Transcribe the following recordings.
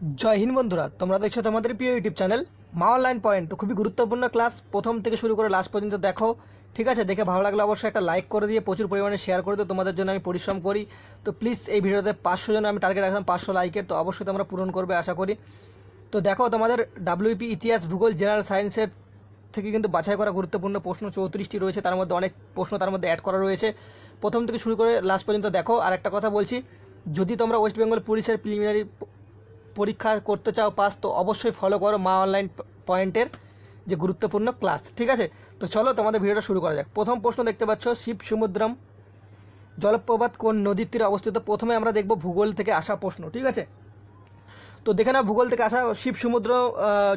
জয় হিন্দ বন্ধুরা, তোমরা দেখছ তোমাদের প্রিয় YouTube channel Maa online point. তো খুবই গুরুত্বপূর্ণ ক্লাস, প্রথম থেকে শুরু করে লাস্ট পর্যন্ত দেখো, ঠিক আছে? দেখে ভালো লাগলে অবশ্যই একটা লাইক করে দিয়ে, প্রচুর পরিমাণে শেয়ার করে দিও, তোমাদের জন্য আমি পরিশ্রম করি। তো প্লিজ এই ভিডিওতে পাঁচশো জন, আমি টার্গেট রাখলাম পাঁচশো লাইকের তো অবশ্যই তোমরা পূরণ করবে, আশা করি। তো দেখো, তোমাদের ডাব্লিউপি ইতিহাস, ভূগোল জেনারেল সায়েন্সের থেকে কিন্তু বাছাই করা গুরুত্বপূর্ণ প্রশ্ন চৌত্রিশটি রয়েছে, তার মধ্যে অনেক প্রশ্ন তার মধ্যে অ্যাড করা রয়েছে। প্রথম থেকে শুরু করে লাস্ট পর্যন্ত দেখো, আর একটা কথা বলছি, যদি তোমরা ওয়েস্ট বেঙ্গল পুলিশের প্রিলিমিনারি পরীক্ষা করতে চাও পাস তো অবশ্যই ফলো করো মা অনলাইন পয়েন্টের যে গুরুত্বপূর্ণ ক্লাস ঠিক আছে? তো চলো তোমাদের ভিডিওটা শুরু করা যাক। প্রথম প্রশ্ন দেখতে পাচ্ছ শিব সমুদ্রম জলপ্রপাত কোন নদীর তীরে অবস্থিত? প্রথমে আমরা দেখব ভূগোল থেকে আসা প্রশ্ন, ঠিক আছে? তো দেখে না ভূগোল থেকে আসা শিব সমুদ্র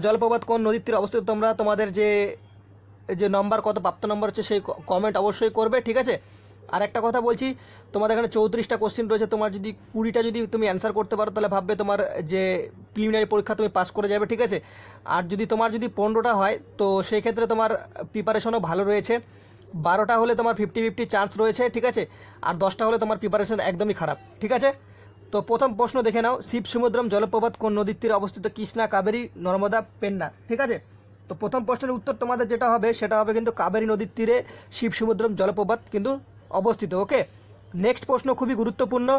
জলপ্রপাত কোন নদীর তীরে অবস্থিত? তোমরা তোমাদের যে যে নম্বর কত প্রাপ্ত নম্বর হচ্ছে, সেই কমেন্ট অবশ্যই করবে, ঠিক আছে? আর একটা কথা বলছি, তোমাদের এখানে চৌত্রিশটা কোশ্চেন রয়েছে, তোমার যদি কুড়িটা যদি তুমি অ্যান্সার করতে পারো, তাহলে ভাববে তোমার যে প্রিলিমিনারি পরীক্ষা তুমি পাস করে যাবে, ঠিক আছে? আর যদি তোমার যদি পনেরোটা হয়, তো সেই ক্ষেত্রে তোমার প্রিপারেশনও ভালো রয়েছে। বারোটা হলে তোমার ফিফটি ফিফটি চান্স রয়েছে, ঠিক আছে? আর দশটা হলে তোমার প্রিপারেশন একদমই খারাপ, ঠিক আছে? তো প্রথম প্রশ্ন দেখে নাও শিব সমুদ্রম জলপ্রপাত কোন নদীর তীরে অবস্থিত? কৃষ্ণা, কাবেরী, নর্মদা, পেন্না, ঠিক আছে? তো প্রথম প্রশ্নের উত্তর তোমাদের যেটা হবে, সেটা হবে কিন্তু কাবেরী নদীর তীরে শিব সমুদ্রম জলপ্রপাত, কিন্তু অবস্থিত। ওকে, নেক্সট প্রশ্ন খুবই গুরুত্বপূর্ণ।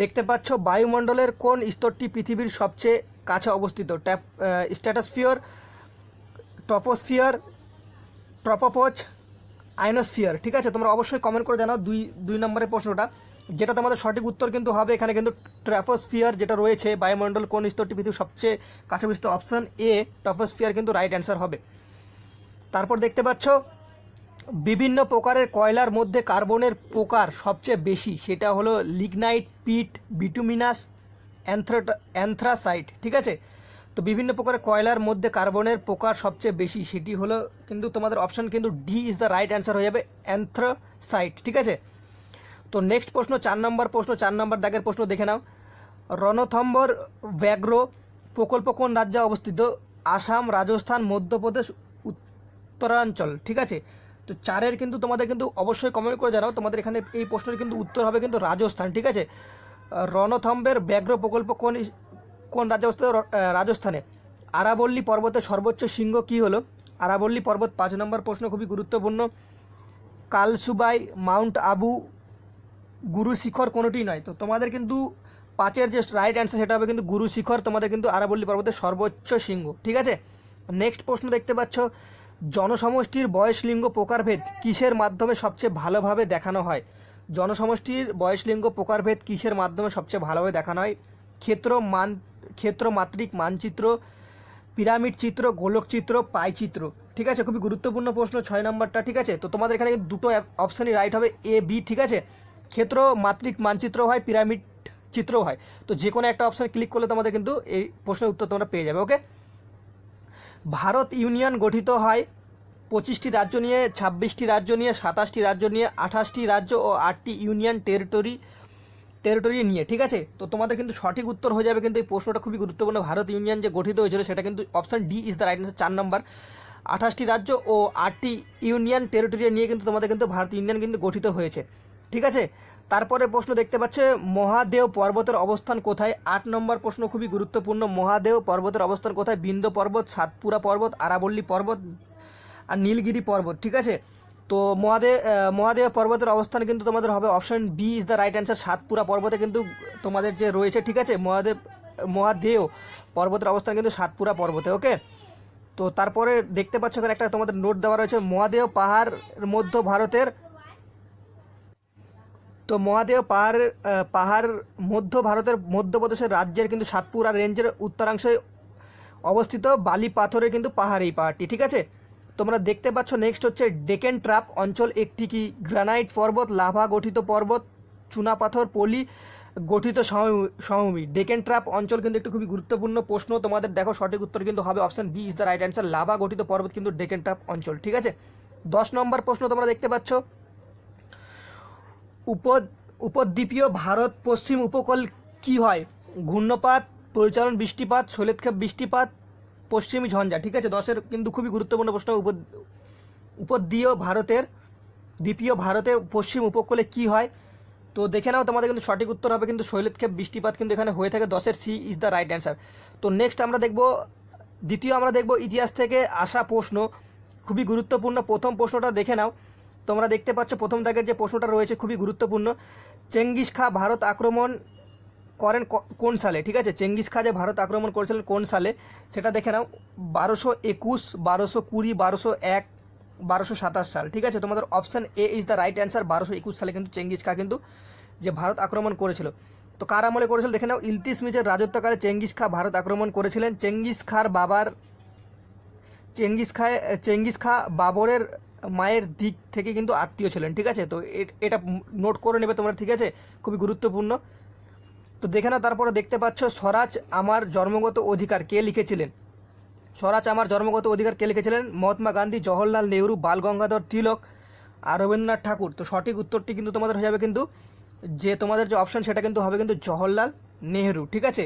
দেখতে পাচ্ছ বায়ুমণ্ডলের কোন স্তরটি পৃথিবীর সবচেয়ে কাছে অবস্থিত? ট্যাপ স্ট্যাটাসফিয়ার টপোস্ফিয়ার ট্রপোপোচ আইনোস্ফিয়ার। ঠিক আছে, তোমরা অবশ্যই কমেন্ট করে জানাও দুই দুই নম্বরের প্রশ্নটা। যেটা তোমাদের সঠিক উত্তর কিন্তু হবে এখানে কিন্তু ট্র্যাপোস্ফিয়ার যেটা রয়েছে, বায়ুমণ্ডল কোন স্তরটি পৃথিবীর সবচেয়ে কাছে অবস্থিত? অপশান এ টপোস্ফিয়ার কিন্তু রাইট অ্যান্সার হবে। তারপর দেখতে পাচ্ছ বিভিন্ন প্রকারের কয়লার মধ্যে কার্বনের প্রকার সবচেয়ে বেশি, সেটা হলো লিগনাইট, পিট, বিটুমিনাস অ্যান্থ্রা অ্যান্থ্রাসাইট, ঠিক আছে? তো বিভিন্ন প্রকারের কয়লার মধ্যে কার্বনের প্রকার সবচেয়ে বেশি, সেটি হলো কিন্তু তোমাদের অপশন কিন্তু D is the right answer হয়ে যাবে, অ্যান্থ্রাসাইট, ঠিক আছে? তো নেক্সট প্রশ্ন, চার নম্বর প্রশ্ন, চার নম্বর দাগের প্রশ্ন দেখে নাও। রণথম্বর ব্যাঘ্র প্রকল্প কোন রাজ্যে অবস্থিত? আসাম, রাজস্থান, মধ্যপ্রদেশ, উত্তরাঞ্চল, ঠিক আছে? তো চারের কিন্তু তোমাদের কিন্তু অবশ্যই কমেন্ট করে জানাও। তোমাদের এখানে এই প্রশ্নের কিন্তু উত্তর হবে কিন্তু রাজস্থান, ঠিক আছে? রণথম্বের ব্যাঘ্র প্রকল্প কোন কোন রাজ্যে অবস্থিত? রাজস্থানে। আরাবল্লী পর্বতের সর্বোচ্চ শৃঙ্গ কী হলো? আরাবল্লী পর্বত পাঁচ নম্বর প্রশ্ন খুবই গুরুত্বপূর্ণ। কালসুবাই, মাউন্ট আবু গুরু শিখর কোনোটি নয়। তো তোমাদের কিন্তু পাঁচের যে রাইট অ্যান্সার সেটা হবে কিন্তু গুরু শিখর, তোমাদের কিন্তু আরাবল্লী পর্বতের সর্বোচ্চ শৃঙ্গ, ঠিক আছে? নেক্সট প্রশ্ন দেখতে পাচ্ছ। জনসমষ্টির বয়স লিঙ্গ প্রকারভেদ কিসের মাধ্যমে সবচেয়ে ভালোভাবে দেখানো হয়? জনসমষ্টির বয়স লিঙ্গ প্রকারভেদ কিসের মাধ্যমে সবচেয়ে ভালোভাবে দেখানো হয়? ক্ষেত্র মান, ক্ষেত্র মাত্রিক মানচিত্র, পিরামিড চিত্র, গোলক চিত্র, পাই চিত্র। ঠিক আছে? খুবই গুরুত্বপূর্ণ প্রশ্ন, ছয় নম্বরটা, ঠিক আছে? তো তোমাদের এখানে দুটো অপশানই রাইট হবে এ বি ঠিক আছে? ক্ষেত্র মাত্রিক মানচিত্র হয়, পিরামিড চিত্রও হয়। তো যে কোনো একটা অপশান ক্লিক করলে তোমাদের কিন্তু এই প্রশ্নের উত্তর তোমরা পেয়ে যাবে ওকে ভারত ইউনিয়ন গঠিত হয়। পঁচিশটি রাজ্য নিয়ে, ছাব্বিশটি রাজ্য নিয়ে, সাতাশটি রাজ্য নিয়ে, আঠাশটি রাজ্য ও আটটি ইউনিয়ন টেরিটরি টেরিটরি নিয়ে, ঠিক আছে? তো তোমাদের কিন্তু সঠিক উত্তর হয়ে যাবে কিন্তু এই প্রশ্নটা খুবই গুরুত্বপূর্ণ। ভারত ইউনিয়ন যে গঠিত হয়েছিল সেটা কিন্তু option D is the right answer চার নম্বর। আঠাশটি রাজ্য ও আটটি ইউনিয়ন টেরিটরি নিয়ে কিন্তু তোমাদের কিন্তু ভারত ইউনিয়ন কিন্তু গঠিত হয়েছে। ঠিক আছে? তারপরে প্রশ্ন দেখতে পাচ্ছে, মহাদেও পর্বতের অবস্থান কোথায়? আট নম্বর প্রশ্ন খুবই গুরুত্বপূর্ণ, মহাদেও পর্বতের অবস্থান কোথায়? বিন্দ পর্বত, সাতপুরা পর্বত, আরাবল্লী পর্বত, আর নীলগিরি পর্বত, ঠিক আছে? তো মহাদেব মহাদেব পর্বতের অবস্থান কিন্তু তোমাদের হবে option B is the right answer Satpura পর্বতে কিন্তু তোমাদের যে রয়েছে, ঠিক আছে? মহাদেব মহাদেও পর্বতের অবস্থান কিন্তু সাতপুরা পর্বতে ওকে তো তারপরে দেখতে পাচ্ছ এখানে একটা তোমাদের নোট দেওয়া রয়েছে, মহাদেও পাহাড় মধ্য ভারতের তো মহাদেব পাহাড়ের পাহাড় মধ্য ভারতের মধ্যপ্রদেশের রাজ্যের কিন্তু সাতপুরা রেঞ্জের উত্তরাংশে অবস্থিত বালি পাথরের কিন্তু পাহাড় এই পাহাড়টি, ঠিক আছে? তোমরা দেখতে পাচ্ছ নেক্সট হচ্ছে ডেকেন ট্রাপ অঞ্চল, একটি কি গ্রানাইট পর্বত, লাভা গঠিত পর্বত চুনাপাথর পলি গঠিত সমভূমি- ডেকেন ট্রাপ অঞ্চল কিন্তু একটু খুবই গুরুত্বপূর্ণ প্রশ্ন, তোমাদের দেখো সঠিক উত্তর কিন্তু হবে option B is the right answer lava গঠিত পর্বত কিন্তু ডেকেন ট্রাপ অঞ্চল, ঠিক আছে? দশ নম্বর প্রশ্ন তোমরা দেখতে পাচ্ছ উপ উপদ্বীপীয় ভারত পশ্চিম উপকূল কি হয়? ঘূর্ণপাত, পরিচালন বৃষ্টিপাত শৈলেৎক্ষেপ বৃষ্টিপাত, পশ্চিমী ঝঞ্ঝা। ঠিক আছে, দশের কিন্তু খুবই গুরুত্বপূর্ণ প্রশ্ন উপ উপদ্বীয় ভারতের, দ্বীপীয় ভারতে পশ্চিম উপকূলে কি হয়? তো দেখে নাও, তোমাদের কিন্তু সঠিক উত্তর হবে, কিন্তু শৈলক্ষেপ বৃষ্টিপাত কিন্তু এখানে হয়ে থাকে। দশের C is the right answer. তো নেক্সট আমরা দেখব, দ্বিতীয় আমরা দেখব ইতিহাস থেকে আসা প্রশ্ন। খুবই গুরুত্বপূর্ণ প্রথম প্রশ্নটা দেখে নাও। তোমরা দেখতে পাচ্ছ প্রথম দাগের যে প্রশ্নটা রয়েছে, খুবই গুরুত্বপূর্ণ। চেঙ্গিস খা ভারত আক্রমণ করেন কোন সালে? ঠিক আছে? চেঙ্গিস খা যে ভারত আক্রমণ করেছিলেন কোন সালে? সেটা দেখে নাও। বারোশো একুশ, বারোশো কুড়ি, বারোশো এক, বারোশো সাতাশ সাল। ঠিক আছে? তোমাদের option A is the right answer বারোশো একুশ সালে কিন্তু চেঙ্গিস খা কিন্তু যে ভারত আক্রমণ করেছিল। তো কার আমলে করেছিল? দেখে নাও। ইলতিসমিজের রাজত্বকালে চেঙ্গিস খা ভারত আক্রমণ করেছিলেন। চেঙ্গিস খার বাবার, চেঙ্গিস খায়, চেঙ্গিস খা বাবরের মায়ের দিক থেকে কিন্তু আত্মীয় ছিলেন, ঠিক আছে? তো এটা নোট করে নেবে তোমরা, ঠিক আছে? খুবই গুরুত্বপূর্ণ। তো দেখে নাও, তারপরে দেখতে পাচ্ছ স্বরাজ আমার জন্মগত অধিকার, কে লিখেছিলেন? স্বরাজ আমার জন্মগত অধিকার কে লিখেছিলেন? মহাত্মা গান্ধী, জওহরলাল নেহরু, বাল গঙ্গাধর তিলক আর রবীন্দ্রনাথ ঠাকুর। তো সঠিক উত্তরটি কিন্তু তোমাদের হয়ে যাবে কিন্তু যে তোমাদের যে অপশন সেটা কিন্তু হবে কিন্তু জওহরলাল নেহরু, ঠিক আছে?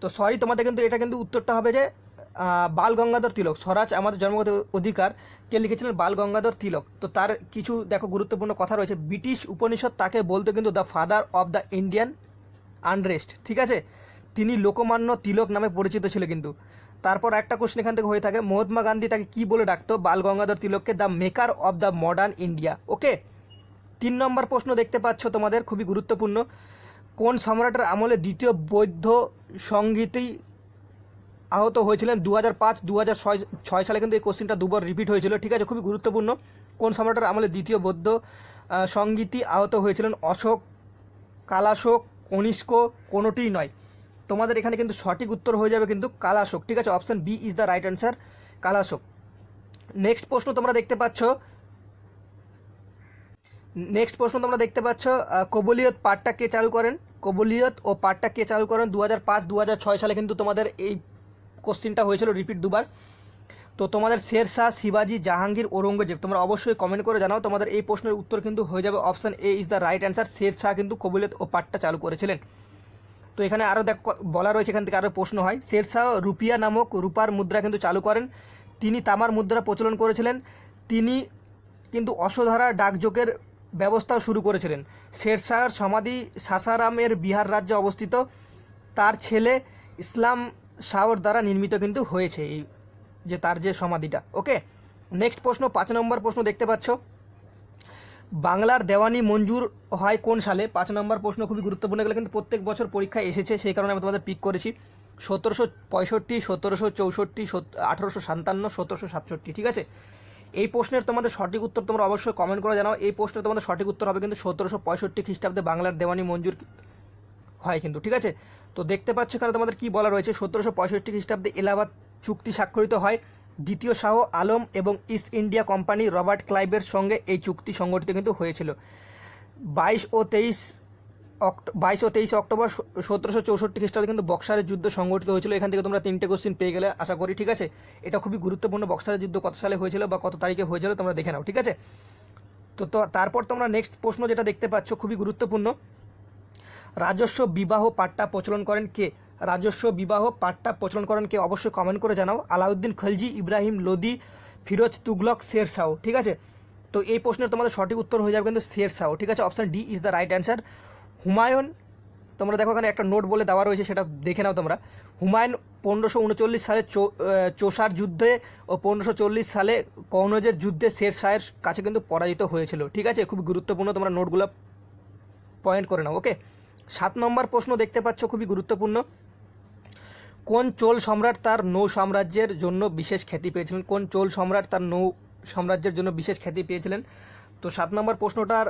তো সরি তোমাদের কিন্তু এটা কিন্তু উত্তরটা হবে যে বাল গঙ্গাধর তিলক, স্বরাজ আমাদের জন্মগত অধিকার, কে লিখেছিলেন বাল গঙ্গাধর তিলক। তো তার কিছু, দেখো, গুরুত্বপূর্ণ কথা রয়েছে। ব্রিটিশ উপনিষদ তাকে বলতে কিন্তু the father of the Indian unrest ঠিক আছে? তিনি লোকমান্য তিলক নামে পরিচিত ছিল কিন্তু। তারপর একটা কোশ্চেন এখান থেকে হয়ে থাকে, মহাত্মা গান্ধী তাকে কি বলে ডাকতো? Bal Gangadhar তিলককে the maker of the modern India okay তিন নম্বর প্রশ্ন দেখতে পাচ্ছ তোমাদের, খুবই গুরুত্বপূর্ণ। কোন সম্রাটের আমলে দ্বিতীয় বৌদ্ধ সংগীতেই আহত হয়েছিলেন দু হাজার পাঁচ দু হাজার ছয় ছয় সালে কিন্তু এই কোশ্চেনটা দুবার রিপিট হয়েছিল। ঠিক আছে খুবই গুরুত্বপূর্ণ। কোন সম্রাটের আমলে দ্বিতীয় বৌদ্ধ আহ, সঙ্গীতই আহত হয়েছিলেন অশোক কালাশোক কনিষ্ক কোনোটিই নয়। তোমাদের এখানে কিন্তু সঠিক উত্তর হয়ে যাবে কিন্তু কালাশোক। ঠিক আছে option B is the right answer Kalashoka. Next প্রশ্ন তোমরা দেখতে পাচ্ছ। নেক্সট প্রশ্ন তোমরা দেখতে পাচ্ছ কবুলিয়ত পাঠটা কে চালু করেন? কবুলিয়ত ও পাঠটা কে চালু করেন? দু হাজার পাঁচ দু হাজার ছয় সালে কিন্তু তোমাদের এই কোশ্চিনটা হয়েছিল রিপিট দুবার। তো তোমাদের শেরশাহ শিবাজি, জাহাঙ্গীর, ঔরঙ্গজেব, তোমরা অবশ্যই কমেন্ট করে জানাও। তোমাদের এই প্রশ্নের উত্তর কিন্তু হয়ে যাবে option A is the right answer Shershah কিন্তু কবুলিয়ত ও পাঠটা চালু করেছিলেন। তো এখানে আরও দেখ বলা রয়েছে এখান থেকে আরও প্রশ্ন হয়। শেরশাহ রুপিয়া নামক রূপার মুদ্রা কিন্তু চালু করেন। তিনি তামার মুদ্রা প্রচলন করেছিলেন। তিনি কিন্তু অশ্বধারা ডাকযোগের ব্যবস্থাও শুরু করেছিলেন। শেরশাহর সমাধি সাসারামের বিহার রাজ্যে অবস্থিত। তার ছেলে ইসলাম শাহর দ্বারা নির্মিত কিন্তু হয়েছে এই যে তার যে সমাধিটা ওকে নেক্সট প্রশ্ন, পাঁচ নম্বর প্রশ্ন দেখতে পাচ্ছ। বাংলার দেওয়ানি মঞ্জুর হয় কোন সালে? পাঁচ নম্বর প্রশ্ন খুবই গুরুত্বপূর্ণ, এগুলো কিন্তু প্রত্যেক বছর পরীক্ষায় এসেছে, সেই কারণে আমি তোমাদের পিক করেছি। সতেরোশো পঁয়ষট্টি, সতেরোশো চৌষট্টি আঠেরোশো সাতান্ন, সতেরোশো সাতষট্টি, ঠিক আছে? এই প্রশ্নের তোমাদের সঠিক উত্তর তোমরা অবশ্যই কমেন্ট করে জানাও। এই প্রশ্নের তোমাদের সঠিক উত্তর হবে কিন্তু সতেরোশো পঁয়ষট্টি খ্রিস্টাব্দে বাংলার দেওয়ানি মঞ্জুর হয় কিন্তু, ঠিক আছে? তো দেখতে পাচ্ছ এখানে তোমাদের কি বলা রয়েছে, সতেরোশো পঁয়ষট্টি খ্রিস্টাব্দে এলাহাবাদ চুক্তি স্বাক্ষরিত হয়। দ্বিতীয় শাহ আলম এবং ইস্ট ইন্ডিয়া কোম্পানি রবার্ট ক্লাইবের সঙ্গে এই চুক্তি সংগঠিত কিন্তু হয়েছিল। বাইশ ও তেইশ অক্ট বাইশ ও তেইশে অক্টোবর সতেরোশো চৌষট্টি খ্রিস্টাব্দে কিন্তু বক্সারের যুদ্ধ সংগঠিত হয়েছিল। এখান থেকে তোমরা তিনটে কোশ্চিন পেয়ে গেলে আশা করি, ঠিক আছে? এটা খুবই গুরুত্বপূর্ণ, বক্সারের যুদ্ধ কত সালে হয়েছিল বা কত তারিখে হয়েছিল তোমরা দেখে নাও, ঠিক আছে? তো তো তারপর তোমরা নেক্সট প্রশ্ন যেটা দেখতে পাচ্ছ খুবই গুরুত্বপূর্ণ। রাজস্ব বিবাহ পাট্টা প্রচলন করেন কে? রাজস্ব বিবাহ পাট্টা প্রচলন করেন কে? অবশ্যই কমেন্ট করে জানাও। আলাউদ্দিন খলজি, ইব্রাহিম লোদি, ফিরোজ তুগলক, শের শাহ। ঠিক আছে? তো এই প্রশ্নের তোমাদের সঠিক উত্তর হয়ে যাবে কিন্তু শের শাহ। ঠিক আছে? Option D is the right answer Humayun, তোমরা দেখো এখানে একটা নোট বলে দেওয়া রয়েছে, সেটা দেখে নাও তোমরা। হুমায়ুন পনেরোশো উনচল্লিশ সালে চোষার যুদ্ধে ও পনেরোশো চল্লিশ সালে কৌনজের যুদ্ধে শের শাহের কাছে কিন্তু পরাজিত হয়েছিল। ঠিক আছে? খুব গুরুত্বপূর্ণ তোমরা নোটগুলো পয়েন্ট করে নাও ওকে সাত নম্বর প্রশ্ন দেখতে পাচ্ছ, খুবই গুরুত্বপূর্ণ। কোন চোল সম্রাট তার নৌ সাম্রাজ্যের জন্য বিশেষ খ্যাতি পেয়েছিলেন? কোন চোল সম্রাট তার নৌ সাম্রাজ্যের জন্য বিশেষ খ্যাতি পেয়েছিলেন? তো সাত নম্বর প্রশ্নটার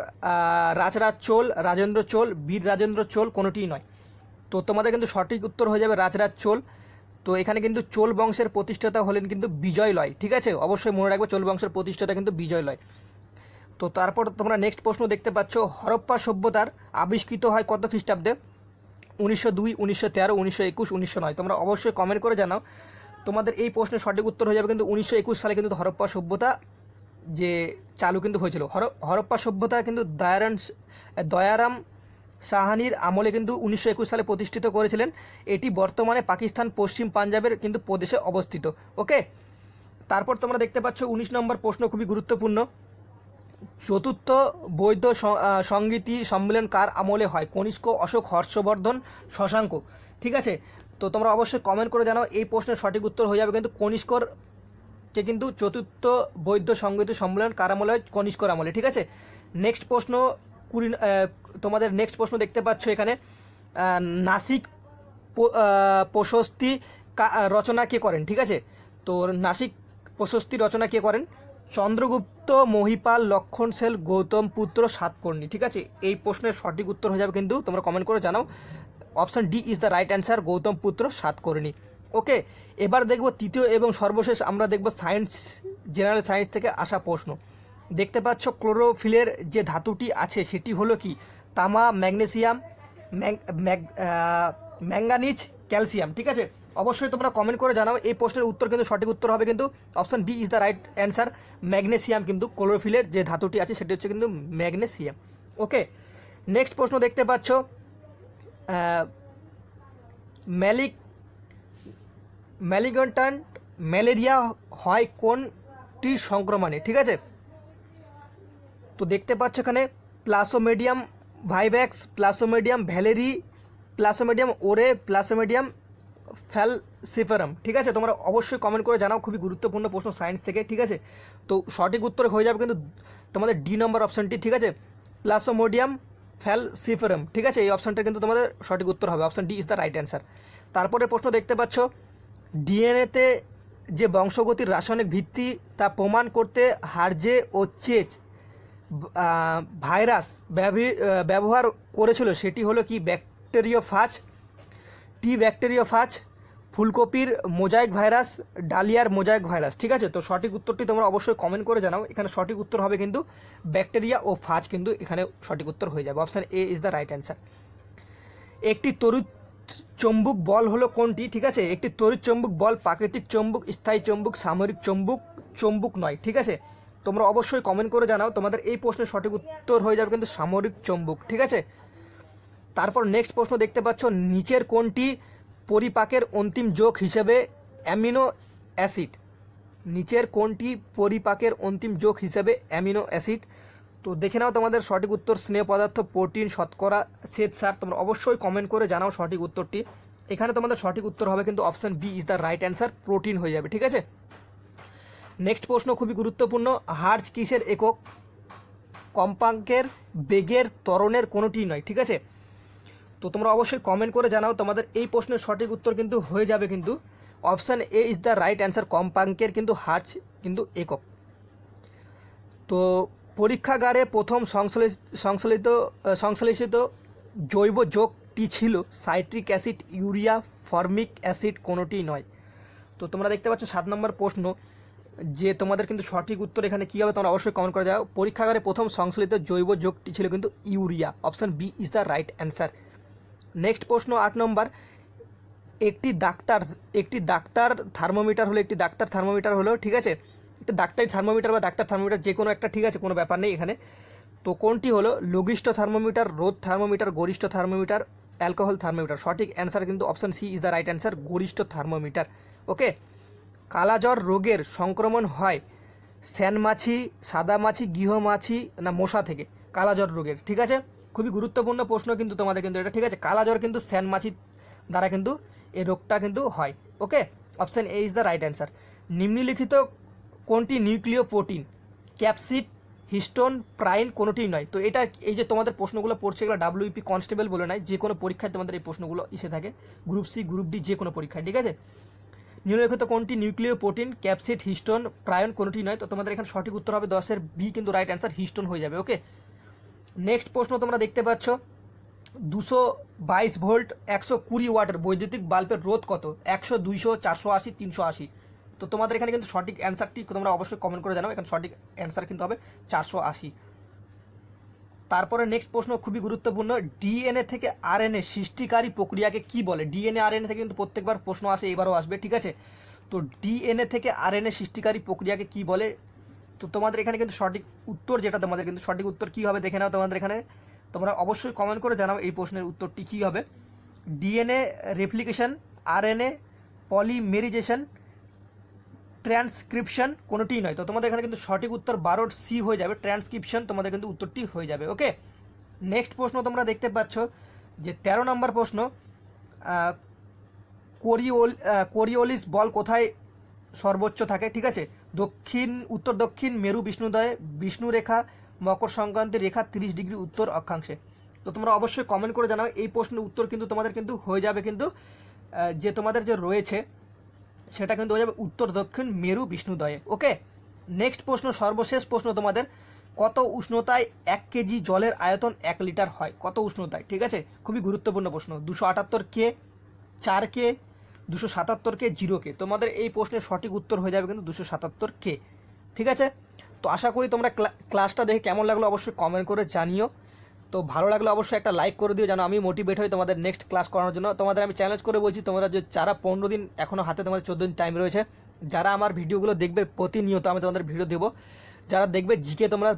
রাজরাজ চোল, রাজেন্দ্র চোল, বীর রাজেন্দ্র চোল কোনোটিই নয়। তো তোমাদের কিন্তু সঠিক উত্তর হয়ে যাবে রাজরাজ চোল। তো এখানে কিন্তু চোল বংশের প্রতিষ্ঠাতা হলেন কিন্তু বিজয় লয়, ঠিক আছে? অবশ্যই মনে রাখবে, চোল বংশের প্রতিষ্ঠাতা কিন্তু বিজয় লয়। তো তারপর তোমরা নেক্সট প্রশ্ন দেখতে পাচ্ছ, হরপ্পা সভ্যতার আবিষ্কৃত হয় কত খ্রিস্টাব্দে? উনিশশো দুই, উনিশশো তেরো, উনিশশো একুশ, উনিশশো নয়। তোমরা অবশ্যই কমেন্ট করে জানাও। তোমাদের এই প্রশ্নের সঠিক উত্তর হয়ে যাবে কিন্তু উনিশশো একুশ সালে কিন্তু হরপ্পা সভ্যতা যে চালু কিন্তু হয়েছিল। হর হরপ্পা সভ্যতা কিন্তু দয়ারাম দয়ারাম সাহানির আমলে কিন্তু উনিশশো একুশ সালে প্রতিষ্ঠিত করেছিলেন। এটি বর্তমানে পাকিস্তান, পশ্চিম পাঞ্জাবের কিন্তু প্রদেশে অবস্থিত। ওকে তারপর তোমরা দেখতে পাচ্ছ, উনিশ নম্বর প্রশ্ন খুবই গুরুত্বপূর্ণ। চতুর্থ বৈধ স- আহ, সঙ্গীতি সম্মেলন কার আমলে হয়? কনিষ্ক অশোক হর্ষবর্ধন শশাঙ্ক। ঠিক আছে? তো তোমরা অবশ্যই কমেন্ট করে জানাও এই প্রশ্নের সঠিক উত্তর হয়ে যাবে। কিন্তু কনিষ্কর কে কিন্তু চতুর্থ বৈধ সংগীত সম্মেলন কার আমলে হয়? কনিষ্কর আমলে। ঠিক আছে? নেক্সট প্রশ্ন কুড়ি তোমাদের নেক্সট প্রশ্ন দেখতে পাচ্ছ এখানে। নাসিক প্রশস্তি রচনা কে করেন? ঠিক আছে? তো নাসিক প্রশস্তি রচনা কে করেন? চন্দ্রগুপ্ত, মহিপাল, লক্ষণ সেল গৌতম পুত্র, সাতকর্ণী। ঠিক আছে? এই প্রশ্নের সঠিক উত্তর হয়ে যাবে কিন্তু তোমরা কমেন্ট করে জানাও। Option D is the right answer Gautam Putra, Satakarni. Okay এবার দেখব তৃতীয় এবং সর্বশেষ আমরা দেখব সায়েন্স জেনারেল সায়েন্স থেকে আসা প্রশ্ন। দেখতে পাচ্ছ ক্লোরোফিলের যে ধাতুটি আছে, সেটি হলো কি? তামা, ম্যাগনেসিয়াম ম্যাগ- ম্যাঙ্গানিজ, ক্যালসিয়াম। ঠিক আছে? অবশ্যই তোমরা কমেন্ট করে জানাও। এই প্রশ্নের উত্তর কিন্তু সঠিক উত্তর হবে কিন্তু option B is the right answer magnesium কিন্তু ক্লোরোফিলের যে ধাতুটি আছে, সেটি হচ্ছে কিন্তু ম্যাগনেসিয়াম ওকে নেক্সট প্রশ্ন দেখতে পাচ্ছ। ম্যালিক ম্যালিগন্টান্ট ম্যালেরিয়া হয় কোনটি সংক্রমণে? ঠিক আছে? তো দেখতে পাচ্ছ এখানে প্লাসোমেডিয়াম ভাইভ্যাক্স প্লাসোমেডিয়াম ভ্যালেরি প্লাসোমেডিয়াম ওরে প্লাসোমেডিয়াম ফ্যালসিফারাম, ঠিক আছে? তোমরা অবশ্যই কমেন্ট করে জানাও, খুবই গুরুত্বপূর্ণ প্রশ্ন সায়েন্স থেকে, ঠিক আছে? তো সঠিক উত্তর হয়ে যাবে কিন্তু তোমাদের ডি নম্বর অপশানটি ঠিক আছে? প্লাসোমোডিয়াম ফ্যাল ফ্যালসিফারাম ঠিক আছে? এই অপশানটা কিন্তু তোমাদের সঠিক উত্তর হবে। Option D is the right answer তারপরে প্রশ্ন দেখতে পাচ্ছ ডিএনএতে যে বংশগতির রাসায়নিক ভিত্তি, তা প্রমাণ করতে হার্জে ও চেজ ভাইরাস ব্যবহি- ব্যবহার করেছিল, সেটি হলো কি? ব্যাকটেরিওফাজ টি ব্যাকটেরিওফাজ ফুলকপির মোজাইক ভাইরাস, ডালিয়ার মোজাইক ভাইরাস, ঠিক আছে? তো সঠিক উত্তরটি তোমরা অবশ্যই কমেন্ট করে জানাও। এখানে সঠিক উত্তর হবে কিন্তু ব্যাকটেরিয়া ও ফাজ কিন্তু এখানে সঠিক উত্তর হয়ে যাবে। Option A is the right answer একটি তড়িৎ চম্বুক বল হলো কোনটি, ঠিক আছে? একটি তড়িৎ চম্বুক বল প্রাকৃতিক চম্বুক, স্থায়ী চম্বুক, সামরিক চম্বুক চম্বুক নয়, ঠিক আছে? তোমরা অবশ্যই কমেন্ট করে জানাও। তোমাদের এই প্রশ্নের সঠিক উত্তর হয়ে যাবে কিন্তু সামরিক চম্বুক, ঠিক আছে? তারপর নেক্সট প্রশ্ন দেখতে পাচ্ছ, নিচের কোনটি পরিপাকের অন্তিম যোগ হিসেবে অ্যামিনো অ্যাসিড? নিচের কোনটি পরিপাকের অন্তিম যোগ হিসেবে অ্যামিনো অ্যাসিড? তো দেখে নাও তোমাদের সঠিক উত্তর, স্নেহ পদার্থ, প্রোটিন, শতকরা শ্বেত সার, তোমরা অবশ্যই কমেন্ট করে জানাও সঠিক উত্তরটি। এখানে তোমাদের সঠিক উত্তর হবে কিন্তু option B is the right answer protein হয়ে যাবে, ঠিক আছে? নেক্সট প্রশ্ন খুবই গুরুত্বপূর্ণ, হার্জ কিসের একক? কম্পাঙ্কের বেগের ত্বরণের কোনোটি নয়, ঠিক আছে? তো তোমরা অবশ্যই কমেন্ট করে জানাও তোমাদের এই প্রশ্নের সঠিক উত্তর কিন্তু হয়ে যাবে কিন্তু। Option A is the right answer কম্পাঙ্কের কিন্তু হার্জ কিন্তু একক। তো পরীক্ষাগারে প্রথম সংশ্লিত সংশ্লেষিত জৈব যোগটি ছিল citric acid, urea, formic acid কোনোটি নয়। তো তোমরা দেখতে পাচ্ছ সাত নম্বর প্রশ্ন, যে তোমাদের কিন্তু সঠিক উত্তর এখানে কী হবে তোমরা অবশ্যই কমেন্ট করে যাও পরীক্ষাগারে প্রথম সংশ্লিত জৈব যোগটি ছিল কিন্তু urea option B is the right answer next প্রশ্ন আট নম্বর, একটি ডাক্তার একটি ডাক্তার থার্মোমিটার হলো, একটি ডাক্তার থার্মোমিটার হলো ঠিক আছে? একটা ডাক্তারি থার্মোমিটার বা ডাক্তার থার্মোমিটার যে কোনো একটা ঠিক আছে, কোনো ব্যাপার নেই এখানে। তো কোনটি হলো লঘিষ্ঠ থার্মোমিটার রোদ থার্মোমিটার, গরিষ্ঠ থার্মোমিটার, অ্যালকোহল থার্মোমিটার? সঠিক অ্যান্সার কিন্তু option C is the right answer, গরিষ্ঠ thermometer. Okay? কালাজ্বর রোগের সংক্রমণ হয় স্যানমাছি, সাদামাছি, গৃহমাছি না মশা থেকে? কালাজ্বর রোগের, ঠিক আছে? খুবই গুরুত্বপূর্ণ প্রশ্ন কিন্তু তোমাদের কিন্তু এটা। ঠিক আছে, কালা কালাজ্বর কিন্তু স্যানমাছি দ্বারা কিন্তু এই রোগটা কিন্তু হয়। Okay? Option A is the right answer নিম্নলিখিত কোনটি নিউক্লিয় প্রোটিন ক্যাপসিড, হিস্টোন, প্রাইন কোনোটিই নয়। তো এটা এই যে তোমাদের প্রশ্নগুলো পড়ছে, এগুলো ডাব্লিউপি কনস্টেবল বলে নয় যে কোনো পরীক্ষায় তোমাদের এই প্রশ্নগুলো এসে থাকে। গ্রুপ সি গ্রুপ ডি যে কোনো পরীক্ষায়, ঠিক আছে? নিম্নলিখিত কোনটি নিউক্লিয় প্রোটিন ক্যাপসিড, হিস্টোন প্রায়ন কোনোটি নয়। তো তোমাদের এখানে সঠিক উত্তর হবে দশের বি কিন্তু রাইট অ্যান্সার হিস্টোন হয়ে যাবে, ওকে? নেক্সট প্রশ্ন তোমরা দেখতে পাচ্ছ। দুশো বাইশ ভোল্ট, একশো কুড়ি ওয়াটের বৈদ্যুতিক বাল্বের রোধ কত? একশো, দুইশো, চারশো আশি, তিনশো আশি। তো তোমাদের এখানে কিন্তু সঠিক অ্যান্সারটি তোমরা অবশ্যই কমেন্ট করে জানাও। এখানে সঠিক অ্যান্সার কিন্তু হবে চারশো আশি। তারপরে নেক্সট প্রশ্ন খুবই গুরুত্বপূর্ণ। ডিএনএ থেকে আরএনএ সৃষ্টিকারী প্রক্রিয়াকে কি বলে? ডিএনএ, আরএনএ থেকে কিন্তু প্রত্যেকবার প্রশ্ন আসে, এবারও আসবে, ঠিক আছে? তো ডিএনএ থেকে আরএনএ সৃষ্টিকারী প্রক্রিয়াকে কি বলে? তো তোমাদের এখানে কিন্তু সঠিক উত্তর যেটা, তোমাদের কিন্তু সঠিক উত্তর কী হবে দেখে নাও তোমাদের এখানে। তোমরা অবশ্যই কমেন্ট করে জানাও এই প্রশ্নের উত্তরটি কী হবে। DNA replication RNA polymerization transcription কোনোটিই নয়। তো তোমাদের এখানে কিন্তু সঠিক উত্তর বারোর সি হয়ে যাবে ট্রান্সক্রিপশন তোমাদের কিন্তু উত্তরটি হয়ে যাবে ওকে নেক্সট প্রশ্ন তোমরা দেখতে পাচ্ছ যে তেরো নম্বর প্রশ্ন কোরিওল কোরিওলিস বল কোথায় সর্বোচ্চ থাকে, ঠিক আছে? দক্ষিণ, উত্তর দক্ষিণ মেরু বিষ্ণুদয়ে বিষ্ণু রেখা, মকর সংক্রান্তি রেখা তিরিশ ডিগ্রি উত্তর অক্ষাংশে। তো তোমরা অবশ্যই কমেন্ট করে জানাও, এই প্রশ্নের উত্তর কিন্তু তোমাদের কিন্তু হয়ে যাবে কিন্তু যে তোমাদের যে রয়েছে, সেটা কিন্তু হয়ে যাবে উত্তর দক্ষিণ মেরু বিষ্ণুদয়ে ওকে নেক্সট প্রশ্ন, সর্বশেষ প্রশ্ন তোমাদের, কত উষ্ণতায় এক কেজি জলের আয়তন এক লিটার হয়? কত উষ্ণতায়? ঠিক আছে? খুবই গুরুত্বপূর্ণ প্রশ্ন। দুশো আটাত্তর কে, চার কে দুশো সাতাত্তর কে জিরো কে তোমাদের এই প্রশ্নের সঠিক উত্তর হয়ে যাবে কিন্তু দুশো সাতাত্তর কে ঠিক আছে? তো আশা করি তোমরা ক্লা- ক্লাসটা দেখে কেমন লাগল অবশ্যই কমেন্ট করে জানিও। তো ভালো লাগলে অবশ্যই একটা লাইক করে দিও যেন আমি মোটিভেট হই তোমাদের নেক্সট ক্লাস করানোর জন্য। তোমাদের আমি চ্যালেঞ্জ করে বলছি, তোমরা যে যারা পনেরো দিন এখনও হাতে তোমাদের চোদ্দ দিন টাইম রয়েছে, যারা আমার ভিডিওগুলো দেখবে প্রতিনিয়ত আমি তোমাদের ভিডিও দেবো। যারা দেখবে জিকে তোমরা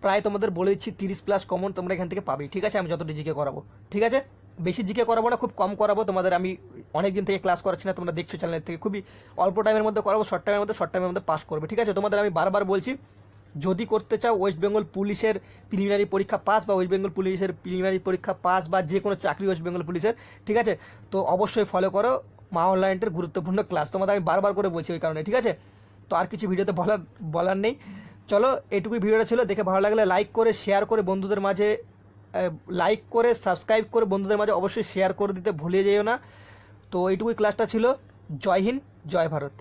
প্রায় তোমাদের বলে দিচ্ছি তিরিশ প্লাস কমন তোমরা এখান থেকে পাবে। ঠিক আছে? আমি যতটা জিকে করাবো। ঠিক আছে? বেশি জিকে করাবো না, খুব কম করাবো। তোমাদের আমি অনেক দিন থেকে ক্লাস করাচ্ছি না, তোমরা দেখছ চ্যানেল থেকে। খুবই অল্প টাইমের মধ্যে করাবো শর্ট টাইমের মধ্যে শর্ট টাইমের মধ্যে পাস করবে, ঠিক আছে? তোমাদের আমি বারবার বলছি, যদি করতে চাও ওয়েস্ট বেঙ্গল পুলিশের প্রিলিমিনারি পরীক্ষা পাস বা ওয়েস্ট বেঙ্গল পুলিশের প্রিলিমিনারি পরীক্ষা পাস বা যে কোনো চাকরি ওয়েস্ট বেঙ্গল পুলিশের, ঠিক আছে? তো অবশ্যই ফলো করো মা অনলাইনটার গুরুত্বপূর্ণ ক্লাস তোমাদের আমি বারবার করে বলছি ওই কারণে, ঠিক আছে? তো আর কিছু ভিডিওতে বলার বলার নেই। চলো, এটুকুই ভিডিওটা ছিল। দেখে ভালো লাগলে লাইক করে শেয়ার করে বন্ধুদের মাঝে লাইক করে সাবস্ক্রাইব করে বন্ধুদের মাঝে অবশ্যই শেয়ার করে দিতে ভুলে যেও না। তো এইটুকুই ক্লাসটা ছিল। জয় হিন্দ, জয় ভারত।